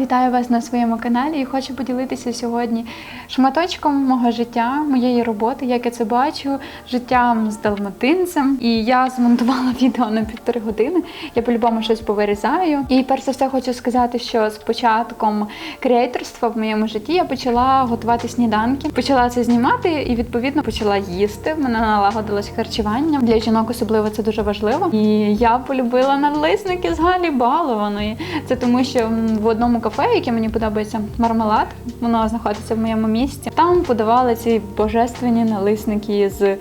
Вітаю вас на своєму каналі і хочу поділитися сьогодні шматочком мого життя, моєї роботи, як я це бачу, життям з далматинцем. І я змонтувала відео на півтори години. Я по-любому щось повирізаю. І перш за все хочу сказати, що з початком креаторства в моєму житті я почала готувати сніданки. Почала це знімати і відповідно почала їсти. В мене налагодилось харчування. Для жінок особливо це дуже важливо. І я полюбила налисники з Галі Балованої. Це тому, що в одному кафе, яке мені подобається, мармелад, воно знаходиться в моєму місті. Там подавали ці божественні налисники з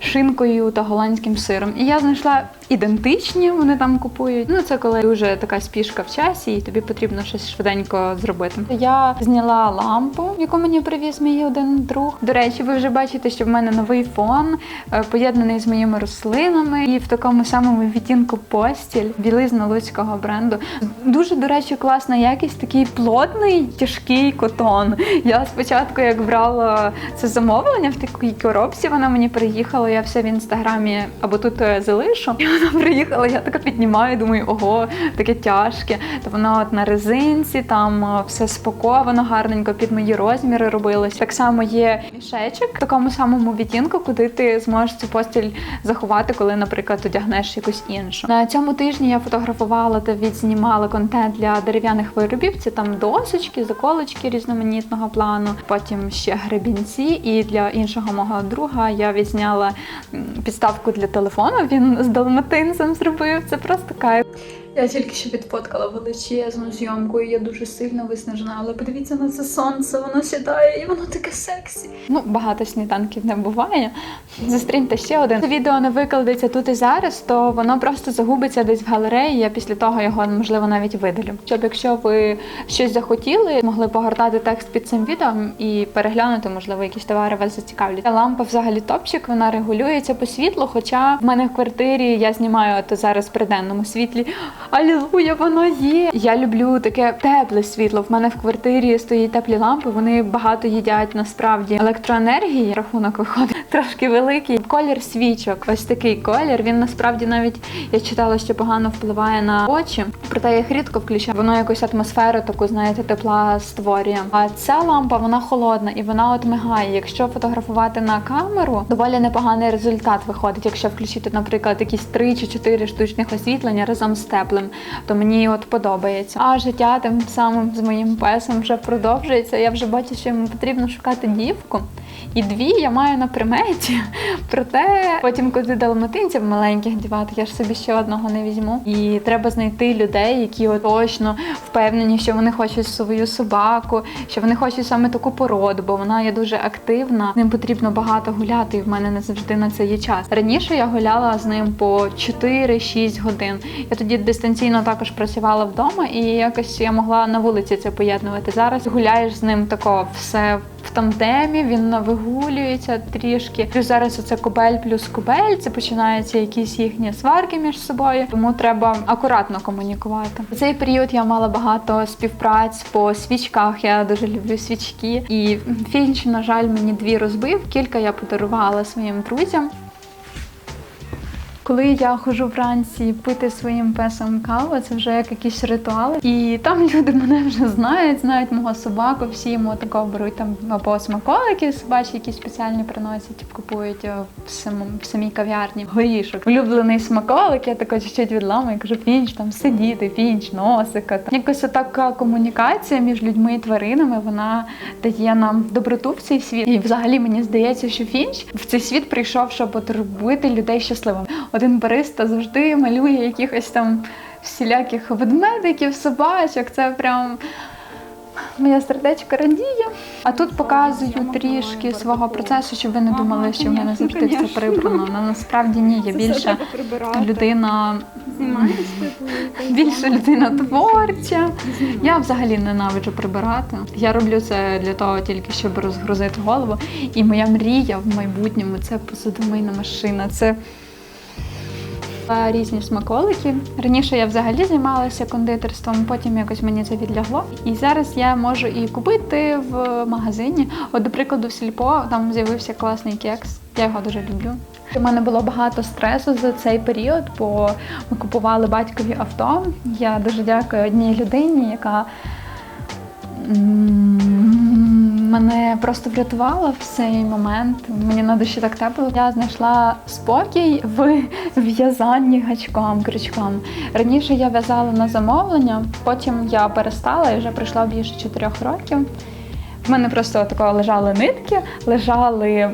шинкою та голландським сиром. І я знайшла ідентичні, вони там купують. Ну це коли дуже така спішка в часі, і тобі потрібно щось швиденько зробити. Я зняла лампу, яку мені привіз мій один друг. До речі, ви вже бачите, що в мене новий фон е, поєднаний з моїми рослинами і в такому самому відтінку постіль білизна луцького бренду. Дуже, до речі, класна якість, такий плотний, тяжкий котон. Я спочатку, як брала це замовлення в такій коробці, вона мені приїхала. Я все в інстаграмі або тут е, залишу. Вона приїхала, я така піднімаю, думаю, ого, таке тяжке. То воно от на резинці, там е, все спаковано гарненько під мої розміри робилось. Так само є мішечок в такому самому відтінку, куди ти зможеш цю постіль заховати, коли, наприклад, одягнеш якусь іншу. На цьому тижні я фотографувала та відзнімала контент для дерев'яних виробів. Це там досочки, заколочки різноманітного плану, потім ще гребінці. І для іншого мого друга я відзняла підставку для телефону. Він з далматинцем зробив. Це просто кайф. Я тільки що підфоткала величезну зйомку, і я дуже сильно виснажена. Але подивіться на це сонце, воно сідає і воно таке сексі. Ну, багато сніданків не буває. Застріньте ще один. Відео не викладеться тут і зараз, то воно просто загубиться десь в галереї. Я після того його можливо навіть видалю. Щоб якщо ви щось захотіли, могли погортати текст під цим відео і переглянути, можливо, якісь товари вас зацікавлять. Лампа взагалі топчик, вона регулюється по світлу. Хоча в мене в квартирі я знімаю от зараз при денному світлі. Алілуя, воно є. Я люблю таке тепле світло. В мене в квартирі стоять теплі лампи. Вони багато їдять насправді електроенергії. Рахунок виходить трошки великий. Колір свічок. Ось такий колір. Він насправді навіть я читала, що погано впливає на очі. Проте я їх рідко включаю. Воно якусь атмосферу таку, знаєте, тепла створює. А ця лампа вона холодна і вона от мигає. Якщо фотографувати на камеру, доволі непоганий результат виходить. Якщо включити, наприклад, якісь 3 чи 4 штучних освітлення разом з теплим, то мені от подобається. А життя тим самим з моїм песом вже продовжується. Я вже бачу, що йому потрібно шукати дівку. І дві я маю на приметі. Проте потім, коли далматинців маленьких дівати, я ж собі ще одного не візьму. І треба знайти людей, які от точно впевнені, що вони хочуть свою собаку, що вони хочуть саме таку породу, бо вона є дуже активна. Ним потрібно багато гуляти, і в мене не завжди на це є час. Раніше я гуляла з ним по 4-6 годин. Я тоді дистанційно також працювала вдома, і якось я могла на вулиці це поєднувати. Зараз гуляєш з ним тако все в тандемі, він вигулюється трішки. Плюс зараз оце кобель плюс кобель, це починаються якісь їхні сварки між собою, тому треба акуратно комунікувати. В цей період я мала багато співпраць по свічках. Я дуже люблю свічки. І Фінч, на жаль, мені дві розбив. Кілька я подарувала своїм друзям. Коли я ходжу вранці пити своїм песом каву, це вже як якісь ритуали. І там люди мене вже знають, знають мого собаку, всі йому такого беруть там або смаколики собачі, які спеціальні приносять, купують е, в, самому, в самій кав'ярні. Горішок. Улюблений смаколик, я тако чуть-чуть відламую, кажу, фінч там сидіти, фінч, носика. Там. Якось така комунікація між людьми і тваринами, вона дає нам доброту в цей світ. І взагалі мені здається, що фінч в цей світ прийшов, щоб от робити людей щасливими. Один бариста завжди малює якихось там всіляких ведмедиків, собачок. Це прям моє сердечко радіє. А тут показую трішки свого процесу, щоб ви не думали, що в мене завжди все прибрано. Ну, насправді ні, я більше людина. Більше людина творча. Я взагалі ненавиджу прибирати. Я роблю це для того тільки, щоб розгрузити голову. І моя мрія в майбутньому це посудомийна машина. Це різні смаколики. Раніше я взагалі займалася кондитерством, потім якось мені це відлягло. І зараз я можу і купити в магазині. От, до прикладу, в сільпо там з'явився класний кекс. Я його дуже люблю. У мене було багато стресу за цей період, бо ми купували батькові авто. Я дуже дякую одній людині, яка мене просто врятувало в цей момент. Мені на душі так тепло. Я знайшла спокій в в'язанні гачком, крючком. Раніше я в'язала на замовлення, потім я перестала і вже пройшло більше чотирьох років. В мене просто такого лежали нитки, лежали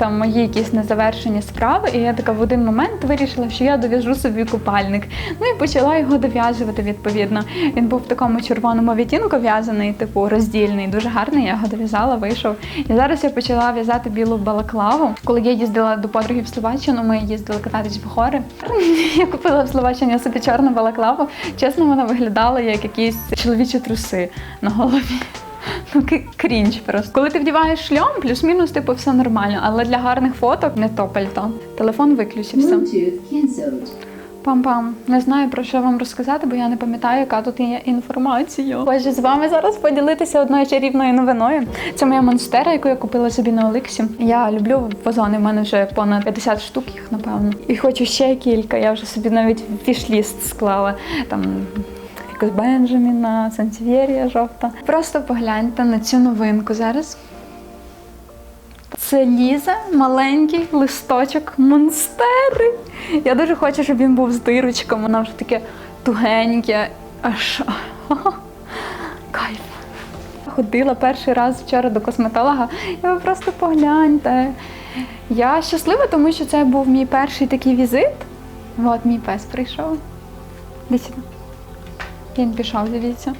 там мої якісь незавершені справи, і я така в один момент вирішила, що я дов'яжу собі купальник. Ну і почала його дов'язувати відповідно. Він був в такому червоному відтінку в'язаний, типу роздільний, дуже гарний. Я його дов'язала, вийшов. І зараз я почала в'язати білу балаклаву. Коли я їздила до подруги в Словаччину, ми їздили кататись в гори. Я купила в Словаччині собі чорну балаклаву. Чесно, вона виглядала як якісь чоловічі труси на голові. Ну, крінж просто. Коли ти вдіваєш шльом, плюс-мінус, типу, все нормально, але для гарних фоток не то пальто. Телефон виключився. Пам-пам. Не знаю про що вам розказати, бо я не пам'ятаю, яка тут є інформація. Хочу з вами зараз поділитися одною чарівною новиною. Це моя монстера, яку я купила собі на Оликсі. Я люблю вазони, в мене вже понад 50 штук їх, напевно. І хочу ще кілька. Я вже собі навіть фіш-ліст склала. Там якось Бенджаміна, Сансівєрія жовта. Просто погляньте на цю новинку зараз. Це Ліза, маленький листочок монстери. Я дуже хочу, щоб він був з дирочком. Воно вже таке тугеньке. Аж кайф. Ходила перший раз вчора до косметолога, і ви просто погляньте. Я щаслива, тому що це був мій перший такий візит. От мій пес прийшов. Сюди. Він пішов, дивіться.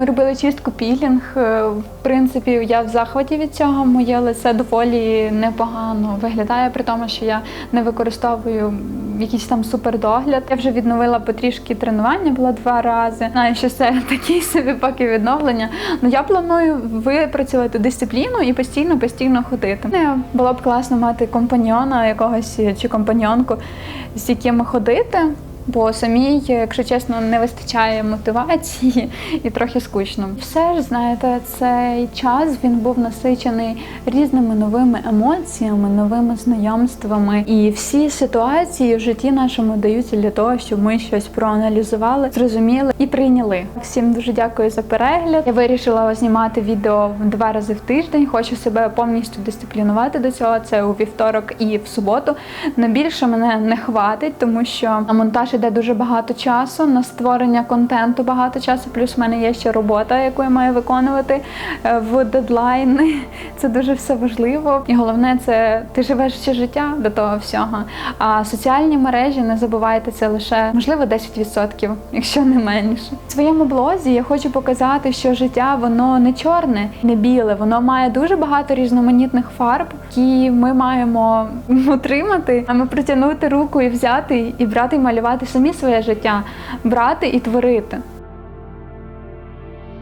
Ми робили чистку пілінг. Е, В принципі, я в захваті від цього. Моє лице доволі непогано виглядає, при тому, що я не використовую якийсь там супердогляд. Я вже відновила потрішки тренування, була два рази. Знаю, що це такі собі поки відновлення. Ну я планую випрацювати дисципліну і постійно постійно ходити. Не було б класно мати компаньйона якогось чи компаньонку, з яким ходити. Бо самій, якщо чесно, не вистачає мотивації і трохи скучно. Все ж знаєте, цей час він був насичений різними новими емоціями, новими знайомствами. І всі ситуації в житті нашому даються для того, щоб ми щось проаналізували, зрозуміли і прийняли. Всім дуже дякую за перегляд. Я вирішила знімати відео два рази в тиждень. Хочу себе повністю дисциплінувати до цього. Це у вівторок і в суботу. На більше мене не хватить, тому що на монтаж іде дуже багато часу, на створення контенту багато часу. Плюс в мене є ще робота, яку я маю виконувати е, в дедлайни. Це дуже все важливо. І головне, це ти живеш ще життя до того всього. А соціальні мережі не забувайте це лише можливо 10%, якщо не менше. В своєму блозі я хочу показати, що життя воно не чорне, не біле, воно має дуже багато різноманітних фарб, які ми маємо утримати, а ми протягнути руку і взяти і брати і малювати самі своє життя, брати і творити.